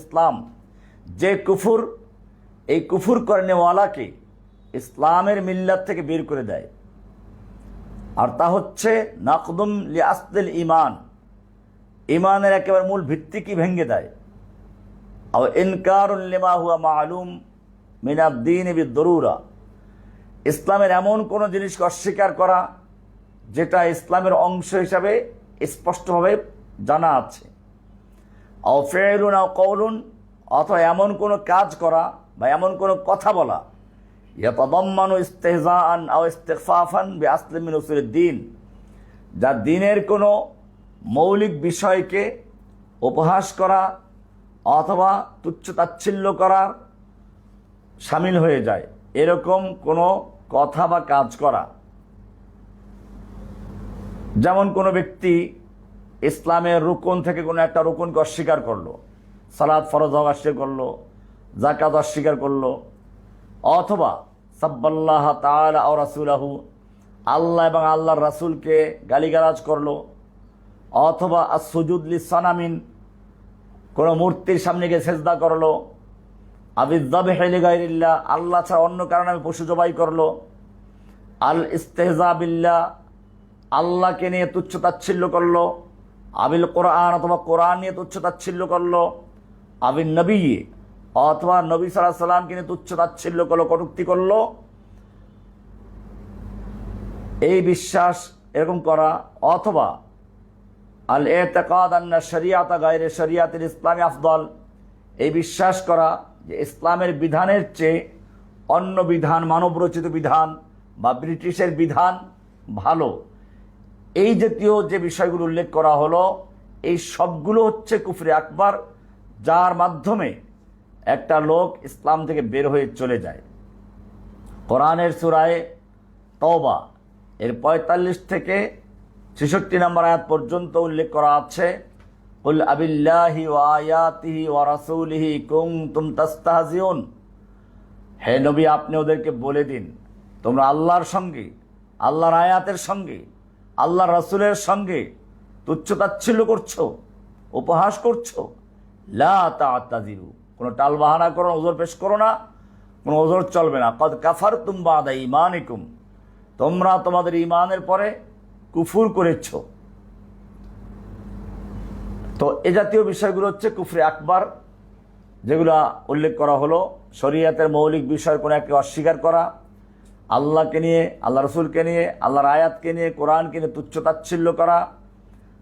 ইসলাম। যে কুফুর, এই কুফুর করে নেওয়ালাকে ইসলামের মিল্লাত থেকে বের করে দেয়। আর তা হচ্ছে নাকদুম লি আসদিল ইমান ইমানের একেবারে মূল ভিত্তিকে ভেঙে দেয়? আর ইনকারুল লিমা হুয়া মালুম মিনাদ্দিন দরুরা। ইসলামের এমন কোনো জিনিসকে অস্বীকার করা যেটা ইসলামের অংশ হিসাবে স্পষ্টভাবে জানা আছে। অফেরুন কৌলুন অথবা এমন কোনো কাজ করা বা এমন কোনো কথা বলা। ইয়াতদম্মানু ইস্তেহজান আও ইস্তেফাফান বি আসলিমিন দিন। যা দিনের কোনো মৌলিক বিষয়কে উপহাস করা অথবা তুচ্ছ তাচ্ছিল্য করার সামিল হয়ে যায়। এরকম কোনো কথা বা কাজ করা। যেমন কোনো ব্যক্তি ইসলামের রুকন থেকে কোনো একটা রুকনকে অস্বীকার করল। সালাদ ফরজ অস্বীকার করল জাকাত অস্বীকার করল। অথবা, সাব্বাল্লাহ তালা ও রাসুলাহু, আল্লাহ এবং আল্লাহর রাসুলকে গালিগালাজ করল। অথবা আসুজুদ্লি সানামিন কোনো মূর্তির সামনে গিয়ে সেজদা করল। আবিদ্দাবে আল্লাহ ছাড়া অন্য কারণে আমি পশু জবাই করল। আল ইস্তেহজা বিল্লাহ, আল্লাহকে নিয়ে তুচ্ছ তাচ্ছিল্য করল। আবিল কোরআন অথবা কোরআন নিয়ে তুচ্ছ তাচ্ছিল্য করল। আবিল নবী অথবা নবী সাল্লাহ সাল্লামকে নিয়ে তুচ্ছ তাচ্ছিল্য করল, কটুক্তি করল। এই বিশ্বাস এরকম করা অথবা আল এতেকাদ আন্না শরিয়াতা গায়রে শরিয়াতের ইসলামী আফদল। এই বিশ্বাস করা যে ইসলামের বিধানের চেয়ে অন্য বিধান, মানবরচিত বিধান বা ব্রিটিশের বিধান ভালো। এই জাতীয় যে বিষয়গুলো উল্লেখ করা হলো, এই সবগুলো হচ্ছে কুফরে আকবর, যার মাধ্যমে একটা লোক ইসলাম থেকে বের হয়ে চলে যায়। কোরআনের সুরায় তওবা, এর পঁয়তাল্লিশ থেকে ছেষট্টি নম্বর আয়াত পর্যন্ত উল্লেখ করা আছে, কুল আবিল্লাহি ওয়া আয়াতিহি ওয়া রাসূলিহি কুনতুম তাস্তাহজিউন। হে নবী, আপনি ওদেরকে বলে দিন, তোমরা আল্লাহর সঙ্গে, আল্লাহর আয়াতের সঙ্গে। আল্লাহর রাসূলের সঙ্গে তুচ্ছ তাচ্ছিল্য করছ, উপহাস করছ, লা কোনো টাল বাহানা করো ওজোর পেশ করো না, কোনো ওজোর চলবে না। কদ কাফার তুম বাদা ইমানিকুম তোমরা তোমাদের ইমানের পরে কুফুর করেছ। তো এ জাতীয় বিষয়গুলো হচ্ছে কুফরে আকবার, যেগুলো উল্লেখ করা হলো। শরীয়তের মৌলিক বিষয়ের কোনো একটি অস্বীকার করা আল্লাহকে নিয়ে, আল্লাহ রসুলকে নিয়ে, আল্লাহর আয়াতকে নিয়ে, কোরআনকে নিয়ে তুচ্ছ তাচ্ছিল্য করা,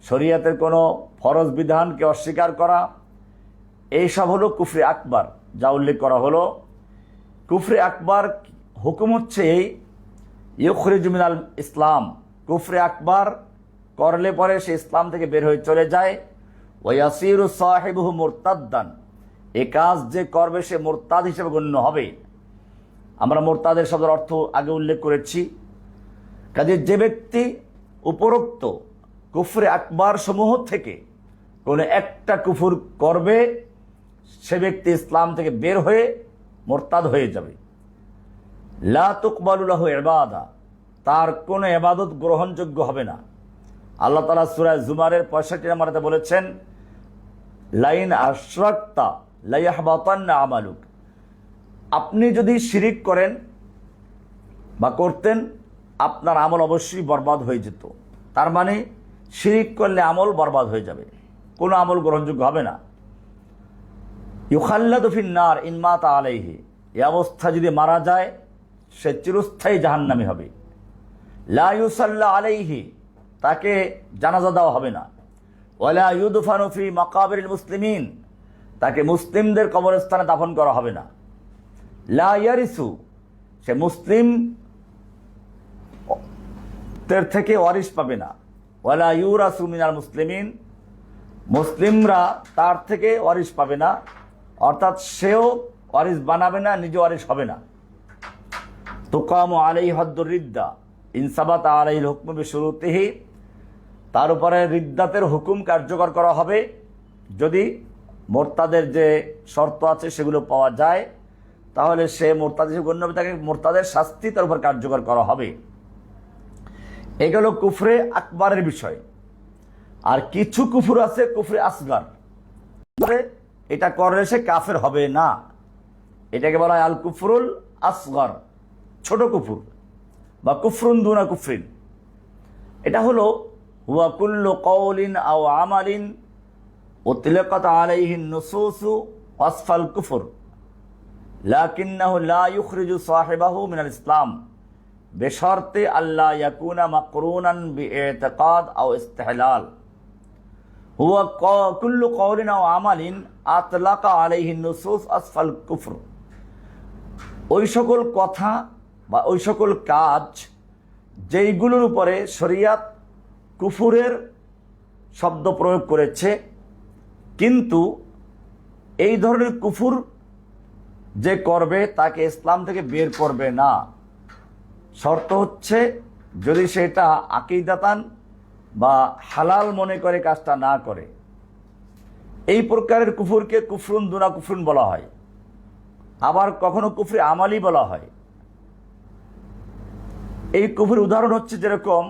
শরীয়তের কোনো ফরজ বিধানকে অস্বীকার করা, এইসব হলো কুফরে আকবার। যা উল্লেখ করা হলো, কুফরে আকবার হুকুম হচ্ছে এই ইউখরিজমিনাল ইসলাম। কুফরে আকবার করলে পরে সে ইসলাম থেকে বের হয়ে চলে যায়। ওয়াসির সাহেবহু মোরতাদ্দান। এ কাজ যে করবে সে মোরতাদ হিসেবে গণ্য হবে। আমরা মোরতাদের শব্দের অর্থ আগে উল্লেখ করেছি। কাজে যে ব্যক্তি উপরোক্ত কুফরে আকবার সমূহ থেকে কোনো একটা কুফুর করবে, সে ব্যক্তি ইসলাম থেকে বের হয়ে মোরতাদ হয়ে যাবে। লা তুকবালুল্লাহ এবাদা তার কোনো এবাদত গ্রহণযোগ্য হবে না। আল্লাহ তালা সুরায় জুমারের পঁয়ষট্টি নাম্বারতে বলেছেন, লাইন আশ্রাক্তা লাইয়াহবাতান্না আমালুক। আপনি যদি শিরিক করেন বা করতেন, আপনার আমল অবশ্যই বরবাদ হয়ে যেত। তার মানে শিরিক করলে আমল বরবাদ হয়ে যাবে। কোনো আমল গ্রহণযোগ্য হবে না। ইউখাল্লাদুফিন নার ইনমাত আলাইহি। এ অবস্থা যদি মারা যায়, সে চিরস্থায়ী জাহান্নামি হবে। লা ইউসাল্লা আলাইহি। তাকে জানাজা দেওয়া হবে না। ওয়ালা ইউদুফানুফি মাকাবির মুসলিমিন। তাকে মুসলিমদের কবরস্থানে দাফন করা হবে না। লা ইয়ারিসু, সে মুসলিম দের থেকে ওয়ারিস পাবে না। ওয়ালা ইউরাসু মিনাল মুসলিমিন, মুসলিমরা তার থেকে ওয়ারিস পাবে না। অর্থাৎ সেও ওয়ারিস বানাবে না, নিজে ওয়ারিস হবে না। তুকাম আলাই হদ্দুর রিদ্দা ইনসাবাত আলাই হুকম শুরুতেহি তার উপরে রিদ্দাতের হুকুম কার্যকর করা হবে। যদি মোর্তাদের যে শর্ত আছে সেগুলো পাওয়া যায় তাহলে সে মোরতাদ হিসেবে গণ্য হবে, তাকে মোরতাদের শাস্তি তার উপর কার্যকর করা হবে। এগুলো কুফরে আকবরের বিষয়। আর কিছু কুফুর আছে কুফরে আসগার। এটা করলে সে কাফের হবে না। এটাকে বলা হয় আল কুফরুল আসগর। ছোট কুফুর বা কুফরুন দুনা কুফরিন। এটা হলো, হুয়া কুল্লু কওলিন আও আমালিন উতলাকাত আলাইহিন নুসুসু আসফাল কুফর। লাকিন্নাহু লা ইউখরিজু সাহিবাহু মিনাল ইসলাম। বেশর্তে আল্লাহ ইয়াকুনা মাকরুনান বিইতিকাদ আও ইস্তিহলাল। হুয়া কুল্লু কওলিন আও আমালিন আতলাকা আলাইহিন নুসুস আসফাল কুফর। ওই সকল কথা বা ওই সকল কাজ যেইগুলোর উপরে শরিয়াত কুফুরের শব্দ প্রয়োগ করেছে, কিন্তু এই ধরনের কুফুর যে করবে তাকে ইসলাম থেকে বের করবে না। শর্ত হচ্ছে, যদি সেটা আকিদাতান বা হালাল মনে করে কাজটা না করে, এই প্রকারের কুফুরকে কুফরুন দুনা কুফরুন বলা হয়। আবার কখনো কুফরি আমালি বলা হয়। এই কুফুর উদাহরণ হচ্ছে যেরকম,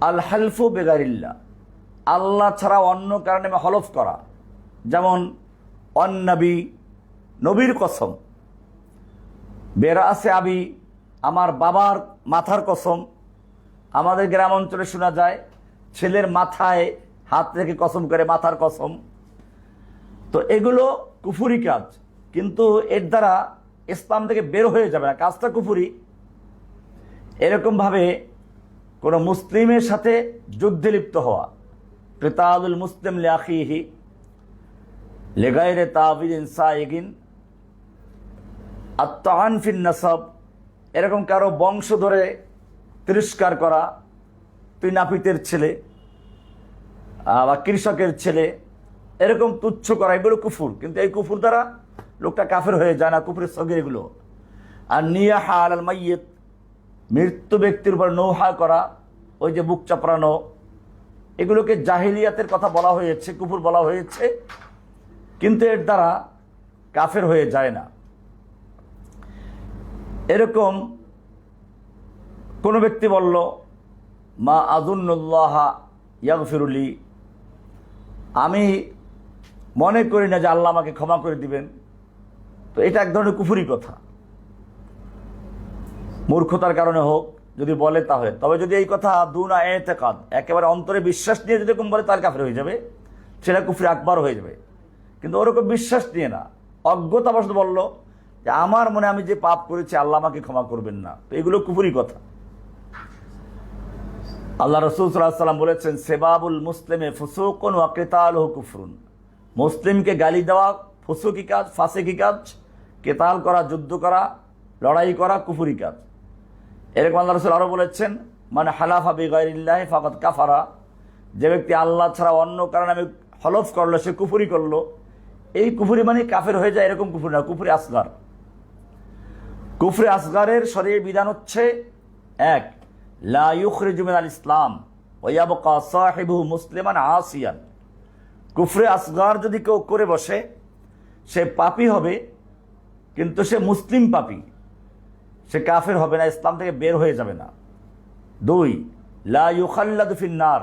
আল হালফু বেগারিল্লা, আল্লাহ ছাড়া অন্য কারণে হলফ করা। যেমন, অন্নবী নবীর কসম। বেরা আছে আবি আমার বাবার মাথার কসম। আমাদের গ্রাম অঞ্চলে শোনা যায়, ছেলের মাথায় হাত রেখে কসম করে মাথার কসম। তো এগুলো কুফুরি কাজ, কিন্তু এর দ্বারা ইসলাম থেকে বের হয়ে যাবে না। কাজটা কুফুরি। এরকমভাবে কোনো মুসলিমের সাথে যুদ্ধে লিপ্ত হওয়া। ক্রেতাদুল মুসলিম লেখিহি লেগাইরে তাবিদিন আত্মান ফিন নাসব। এরকম কারও বংশ ধরে তিরস্কার করা, তুই নাপিতের ছেলে বা কৃষকের ছেলে, এরকম তুচ্ছ করা, এগুলো কুফুর। কিন্তু এই কুফুর দ্বারা লোকটা কাফের হয়ে যায় না, কুফুরের সঙ্গে এগুলো। আর নিয়া নিয়াহা আল মাইয়েত, মৃত্যু ব্যক্তির উপর নৌহা করা, ওই যে বুক চাপড়ানো, এগুলোকে জাহিলিয়াতের কথা বলা হয়েছে, কুফুর বলা হয়েছে, কিন্তু এর দ্বারা কাফের হয়ে যায় না। এরকম কোনো ব্যক্তি বলল, মা আজুন্নুল্লাহ ইয়াগফিরুলি। আমি মনে করি না যে আল্লাহ আমাকে ক্ষমা করে দিবেন। তো এটা এক ধরনের কুফুরি কথা। মূর্খতার কারণে হোক, যদি বলে তাহলে। তবে যদি এই কথা দুনা এতেকাদ, একেবারে অন্তরে বিশ্বাস নিয়ে যদি এরকম বলে তার কাফের হয়ে যাবে। সেটা কুফরি আকবার হয়ে যাবে। কিন্তু ওরকম বিশ্বাস নিয়ে না। অজ্ঞতাবশত বলল যে আমার মনে আমি যে পাপ করেছি, আল্লাহ আমাকে ক্ষমা করবেন না। তো এগুলো কুফুরি কথা। আল্লাহ রসুল সাল্লাম বলেছেন, সেবাবুল মুসলিমে ফুসুকুন ওয়াকেতাল কুফরুন। মুসলিমকে গালি দেওয়া, ফুসুকি কাজ, ফাঁসেকি কাজ, কেতাল করা, যুদ্ধ করা, লড়াই করা কুফুরি কাজ। এরকম আল্লাহ রসুল আরও বলেছেন মানে হালাফা বেগাইল্লাহ ফাকাত কাফারা। যে ব্যক্তি আল্লাহ ছাড়া অন্য কারণে আমি হলফ করল, সে কুফুরি করল, এই কুফুরি মানে কাফের হয়ে যায়, এরকম কুফুরি না, কুফুরি আসগার। কুফরে আসগারের শরীর বিধান হচ্ছে, এক, লা ইউখরিজুমিন আল ইসলাম ওয়াবকা সাহিবু মুসলিমান আসিয়ান। কুফরে আসগার যদি কেউ করে বসে, সে পাপি হবে, কিন্তু সে মুসলিম পাপি। সে কাফের হবে না, ইসলাম থেকে বের হয়ে যাবে না। দুই, লা ইউখাল্লাদু ফিন্নার,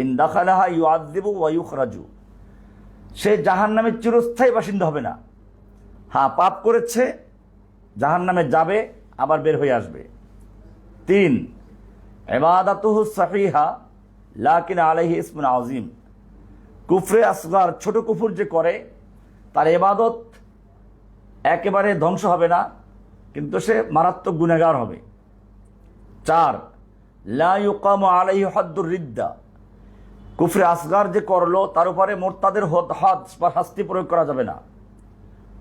ইন দাখালাহা ইউআযযিবু ওয়া ইউখরাজু। সে জাহান্নামের চিরস্থায়ী বাসিন্দা হবে না। হ্যাঁ পাপ করেছে জাহান নামে যাবে, আবার বের হয়ে আসবে। তিন এবাদাতুহু সাহিহা লাকিন আলাইহি ইসমুন আজিম কুফরে আসগার ছোট কুফুর যে করে, তার এবাদত একেবারে ধ্বংস হবে না, কিন্তু সে মারাত্মক গুণাগার হবে। চার, লা ইউকামু আলাইহি হদ্দুর রিদ্দা। কুফরে আসগার যে করল, তার উপরে মোরতাদের হদ হদ বা শাস্তি প্রয়োগ করা যাবে না।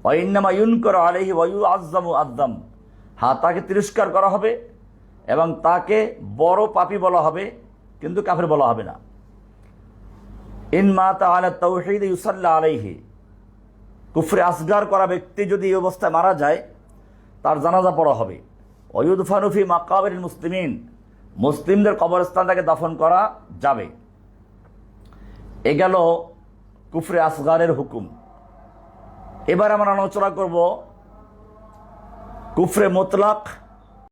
ওয়াইন্নামা ইউনকর আলহি ওয়ু আজ্জামু আজ্জাম। হ্যাঁ তাকে তিরস্কার করা হবে এবং তাকে বড় পাপি বলা হবে, কিন্তু কাফের বলা হবে না। ইন মা তাহলে তৌহিদ ইউসাল্লা আলাইহি। কুফরে আসগার করা ব্যক্তি যদি এই অবস্থায় মারা যায়, তার জানাজা পড়া হবে। অয়ুদ ফানুফি মাকাবের মুসলিমিন। মুসলিমদের কবরস্থান তাকে দাফন করা যাবে। এ গেল কুফরে আসগারের হুকুম। এবার আমরা আলোচনা করব কুফরে মোতলাক